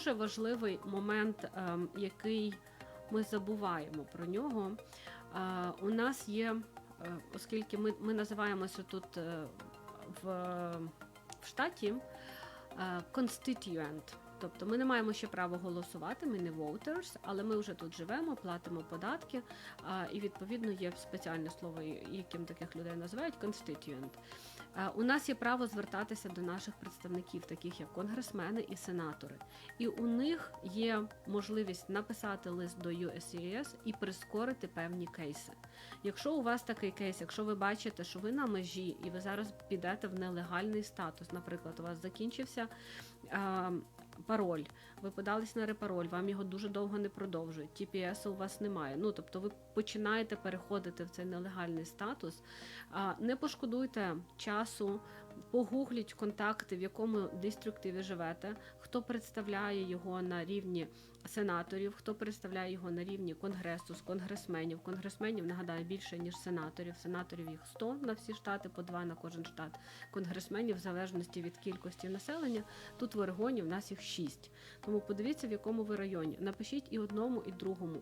дуже важливий момент, ем, який ми забуваємо про нього. Е, У нас є, е, оскільки ми, ми називаємося тут е, в, в штаті constituent, тобто ми не маємо ще права голосувати, ми не voters, але ми вже тут живемо, платимо податки, і відповідно є спеціальне слово, яким таких людей називають constituent. Е, У нас є право звертатися до наших представників, таких як конгресмени і сенатори. І у них є можливість написати лист до USCIS і прискорити певні кейси. Якщо у вас такий кейс, якщо ви бачите, що ви на межі і ви зараз підете в нелегальний статус, наприклад, у вас закінчився а, пароль, ви подались на репароль, вам його дуже довго не продовжують, TPS у вас немає. Ну тобто ви починаєте переходити в цей нелегальний статус. Не пошкодуйте часу, погугліть контакти, в якому дистрикті ви живете, хто представляє його на рівні сенаторів, хто представляє його на рівні конгресу з конгресменів. Конгресменів нагадаю більше ніж сенаторів. Сенаторів їх 100 на всі штати, по два на кожен штат. Конгресменів в залежності від кількості населення. Тут в Орегоні в нас їх 6. Тому подивіться, в якому ви районі. Напишіть і одному, і другому.